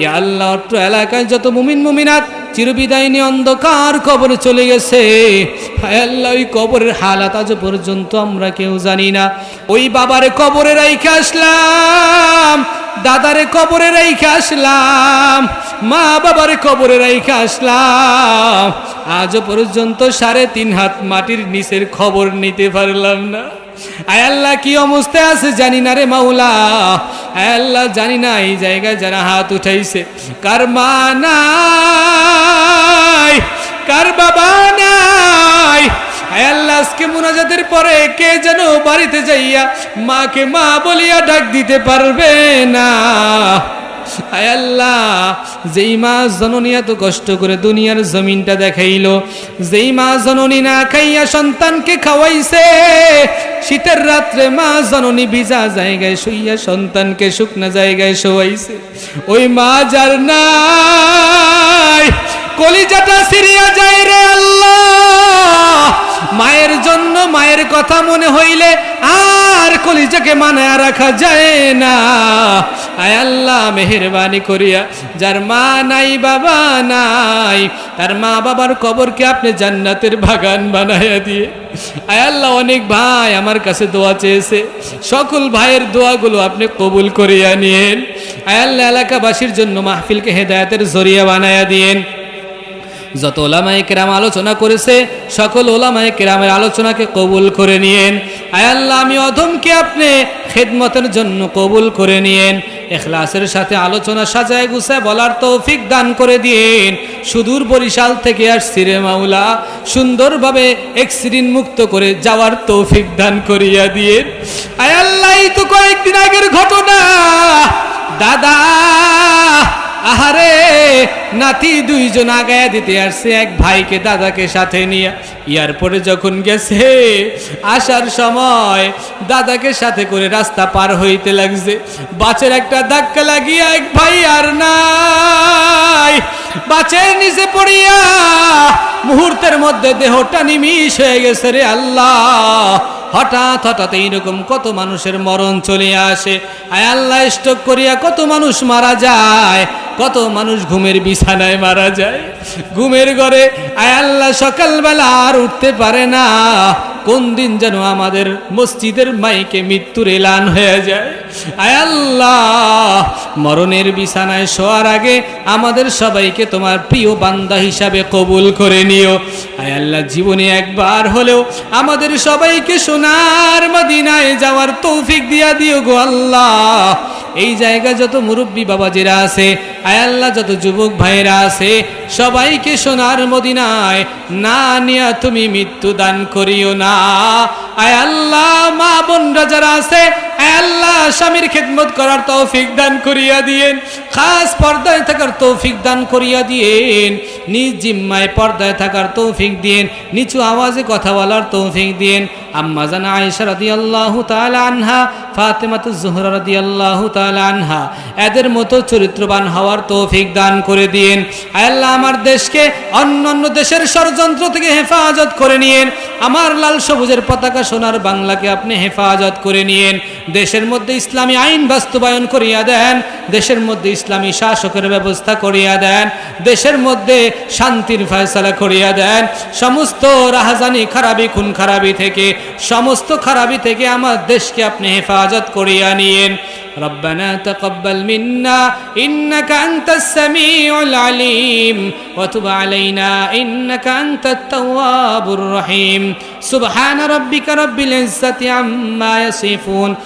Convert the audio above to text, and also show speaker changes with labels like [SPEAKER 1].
[SPEAKER 1] ইয়া আল্লাহ অত্র এলাকায় যত মুমিন মুমিনাত চিরবিদায় অন্ধকার কবরে চলে গেছে। আল্লাহ, ওই আজ পর্যন্ত আমরা কেউ জানি না। ওই বাবারে আসলাম, দাদারে কবরে রাইখে আসলাম, মা বাবারে কবরে রাইখে আসলাম। আজ পর্যন্ত সাড়ে তিন হাত মাটির নিচের খবর নিতে পারলাম না। আয় আল্লাহ, কি অবস্থায় আছে জানি না রে মাওলা। আয় আল্লাহ জানি না এই জায়গায় যারা হাত উঠাইছে। কার মা নাই, কার বাবা নাই। আয় আল্লাহ মুনাজাতের পরে কে যেন বাড়িতে যাইয়া মাকে মা বলিয়া ডাক দিতে পারবে না। আল্লাহ, যেই মা জননী এত কষ্ট করে দুনিয়ার জমিনটা দেখাইলো, যেই মা জননী না খাইয়া সন্তানকে খাওয়াইছে, শীতের রাত্রে মা জননী ভিজা জায়গায় শুইয়া সন্তানকে শুকনা জায়গায় শোয়াইছে। ওই মা যার নাই, কলিজাটা সিরিয়া যায় রে আল্লাহ। মায়ের জন্য মায়ের কথা মনে হইলে আর কলিজাকে মানায় রাখা যায় না। আয় মেহরবানি করিয়া, যার মা নাই, বাবা নাই, তার মা বাবার কবরকে আপনি জান্নাতের বাগান বানাইয়া দিয়ে। আয় আল্লাহ, অনেক ভাই আমার কাছে দোয়া চেয়েছে। সকল ভাইয়ের দোয়াগুলো আপনি কবুল করিয়া নিয়েন। আয় আল্লাহ, এলাকাবাসীর জন্য মাহফিলকে হেদায়তের জরিয়া বানাইয়া দিয়েন। যত ওলামায় কেরাম আলোচনা করেছে, সকল ওলামায় কেরামের আলোচনাকে কবুল করে নিয়েন। আয় আল্লাহ, আমি অধমকে আপনি খেদমতের জন্য কবুল করে নিয়েন। এখলাসের সাথে আলোচনা সাজায় গুছায় বলার তৌফিক দান করে দিন সুদূর বরিশাল থেকে আসছি রে মাওলা। সুন্দরভাবে এক্সিডেন্ট মুক্ত করে যাওয়ার তৌফিক দান করিয়া দিয়ে আয় আল্লাহ তো কয়েকদিন আগের ঘটনা। দাদা! আহারে, নাতি দুইজন আগায়া দিতে আসছে, এক ভাইকে দাদাকে সাথে নিয়ে। এয়ারপোর্টে যখন গেছে, আসার সময় দাদাকে সাথে করে রাস্তা পার হইতে লাগছে। বাচের একটা ধাক্কা লাগিয়া এক ভাই আর নাই। বাচের নিচে পড়িয়া মুহূর্তের মধ্যে দেহটা নিমিষ হয়ে গেছে রে আল্লাহ। হঠাৎ হঠাৎ এইরকম কত মানুষের মরণ চলে আসে। আয় আল্লাহ, স্টক করিয়া কত মানুষ মারা যায়। কত মানুষ ঘুমের বিছানায় মারা যায়? ঘুমের ঘরে আয় আল্লাহ, সকালবেলা আর উঠতে পারে না। কোন দিন যেন আমাদের মসজিদের মাইকে মৃত্যুর এলান হয়ে যায়? আয় আল্লাহ, মরণের বিছানায় শোয়ার আগে আমাদের সবাইকে তোমার প্রিয় বান্দা হিসাবে কবুল করে নিও। আয় আল্লাহ, জীবনে একবার হলেও আমাদের সবাইকে সোনার মদিনায় যাওয়ার তৌফিক দিয়া দিও গো আল্লাহ। এই জায়গায় যত মুরব্বী বাবাজিরা আছে আয় আল্লাহ, যত যুবক ভাইরা আছে, সবাইকে সোনার মদিনায় না নিয়া তুমি মৃত্যু দান করিও না। আয় আল্লাহ, মা বোনরা যারা আছে আল্লাহ, স্বামীর খেদমত করার তৌফিক দান করিয়া দিয়েন। খাস পর্দায় থাকার তৌফিক দান করিয়া দিয়েন। নিজ জিম্মায় পর্দায় থাকার তৌফিক দিয়েন। নিচু আওয়াজে কথা বলার তৌফিক দিয়েন। আম্মা জানা আয়েশা রাদিয়াল্লাহু তাআলা আনহা, ফাতেমাতু জোহরা রাদিয়াল্লাহু তাআলা আনহা, এদের মতো চরিত্রবান হওয়ার তৌফিক দান করে দিয়েন। আল্লাহ, আমার দেশকে অন্য অন্য দেশের ষড়যন্ত্র থেকে হেফাজত করে নিয়েন। আমার লাল সবুজের পতাকা সোনার বাংলাকে আপনি হেফাজত করে নিয়েন। দেশের মধ্যে ইসলামী আইন বাস্তবায়ন করিয়া দেন দেশের মধ্যে ইসলামী শাসকের ব্যবস্থা করিয়া দেন দেশের মধ্যে শান্তির ফয়সালা করিয়া দেন সমস্ত রাহাজানি খারাপি খুন খারাপি থেকে সমস্ত খারাপি থেকে আমার দেশকে আপনি হেফাজত করিয়া নিয়েন ربنا تقبل منا إنك أنت السميع العليم وتب علينا إنك أنت التواب الرحيم سبحان ربك رب العزة عما يصفون